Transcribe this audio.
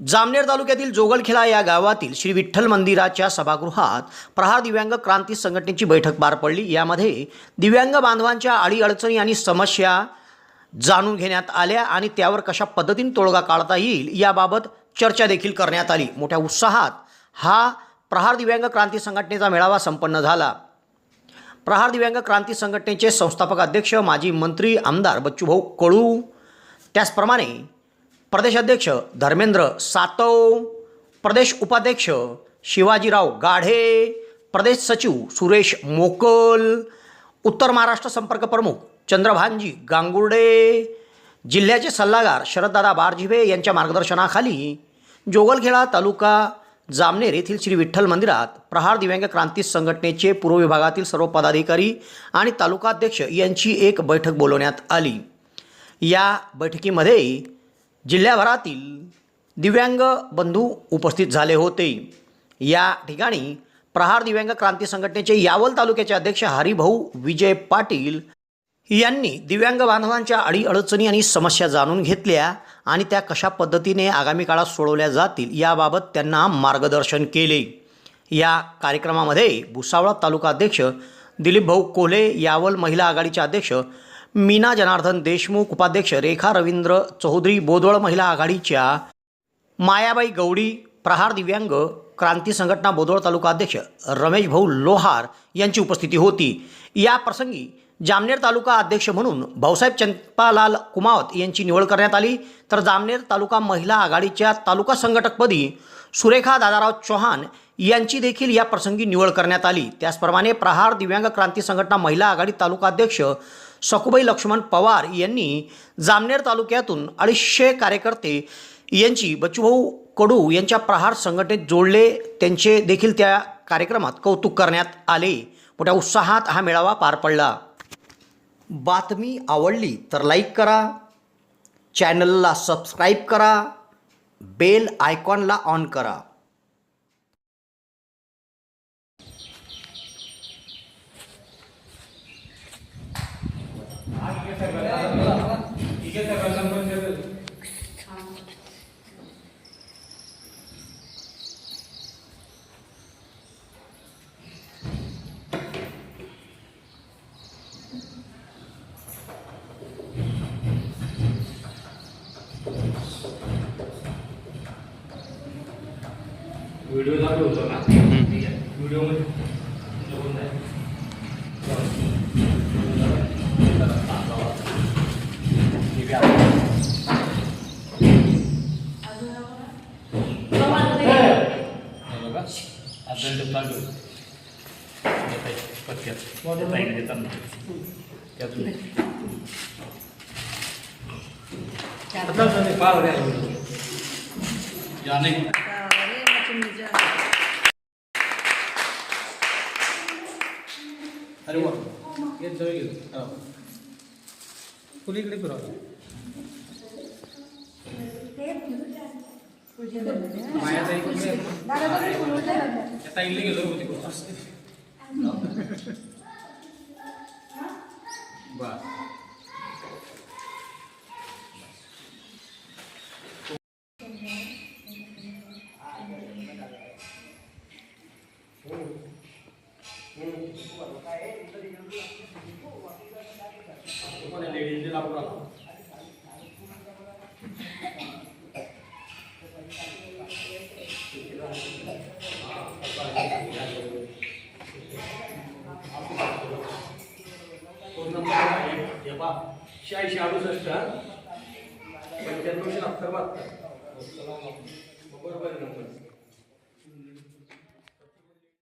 जामनेर तालुक्यातील जोगलखेडा या गावातील श्री विठ्ठल मंदिराच्या सभागृहात प्रहार दिव्यांग क्रांती संघटनेची बैठक पार पडली. यामध्ये दिव्यांग बांधवांच्या अडीअडचणी आणि समस्या जाणून घेण्यात आल्या आणि त्यावर कशा पद्धतीने तोडगा काढता येईल याबाबत चर्चा देखील करण्यात आली. मोठ्या उत्साहात हा प्रहार दिव्यांग क्रांती संघटनेचा मेळावा संपन्न झाला. प्रहार दिव्यांग क्रांती संघटनेचे संस्थापक अध्यक्ष माजी मंत्री आमदार बच्चूभाऊ कळू त्याचप्रमाणे प्रदेशाध्यक्ष धर्मेंद्र सातव प्रदेश उपाध्यक्ष शिवाजीराव गाढे प्रदेश सचिव सुरेश मोकल उत्तर महाराष्ट्र संपर्क प्रमुख चंद्रभानजी गांगुर्डे जिल्ह्याचे सल्लागार शरददादा बारजिभे यांच्या मार्गदर्शनाखाली जोगलखेडा तालुका जामनेर येथील श्री विठ्ठल मंदिरात प्रहार दिव्यांग क्रांती संघटनेचे पूर्व विभागातील सर्व पदाधिकारी आणि तालुकाध्यक्ष यांची एक बैठक बोलवण्यात आली. या बैठकीमध्ये जिल्ह्याभरातील दिव्यांग बंधू उपस्थित झाले होते. या ठिकाणी प्रहार दिव्यांग क्रांती संघटनेचे यावल तालुक्याचे अध्यक्ष हरिभाऊ विजय पाटील यांनी दिव्यांग बांधवांच्या अडीअडचणी आणि समस्या जाणून घेतल्या आणि त्या कशा पद्धतीने आगामी काळात सोडवल्या जातील याबाबत त्यांना मार्गदर्शन केले. या कार्यक्रमामध्ये भुसावळ तालुका अध्यक्ष दिलीप भाऊ कोल्हे यावल महिला आघाडीचे अध्यक्ष मीना जनार्दन देशमुख उपाध्यक्ष रेखा रवींद्र चौधरी बोदवळ महिला आघाडीच्या मायाबाई गौडी प्रहार दिव्यांग क्रांती संघटना बोदवळ तालुका अध्यक्ष रमेश भाऊ लोहार यांची उपस्थिती होती. या प्रसंगी जामनेर तालुका अध्यक्ष म्हणून भाऊसाहेब चंपालाल कुमावत यांची निवड करण्यात आली. तर जामनेर तालुका महिला आघाडीच्या तालुका संघटकपदी सुरेखा दादाराव चौहान यांची देखील या प्रसंगी निवड करण्यात आली. त्याचप्रमाणे प्रहार दिव्यांग क्रांती संघटना महिला आघाडी तालुका अध्यक्ष सखुबाई लक्ष्मण पवार यांनी जामनेर तालुक्यातून अडीचशे कार्यकर्ते यांची बच्चूभाऊ कडू यांच्या प्रहार संघटनेत जोडले. त्यांचे देखील त्या कार्यक्रमात कौतुक करण्यात आले. मोठ्या उत्साहात हा मेळावा पार पडला. बातमी आवडली तर लाईक करा. चॅनलला सबस्क्राईब करा. बेल आयकॉनला ऑन करा. व्हिडिओ चालू होतो ना व्हिडिओ मध्ये बघून जाईल. ठीक ప్లాంట్ పక్క పైన చెప్తాను చెప్తుంది जाने अरे वा ये जवळ गेलो कुणीकडे फिरवलं ताईला गेलो होती बर तुम्हाला शहाऐंशी अडुसष्ट पंच्याण्णवशे अठ्ठर बहात्तर बरोबर आहे नंबर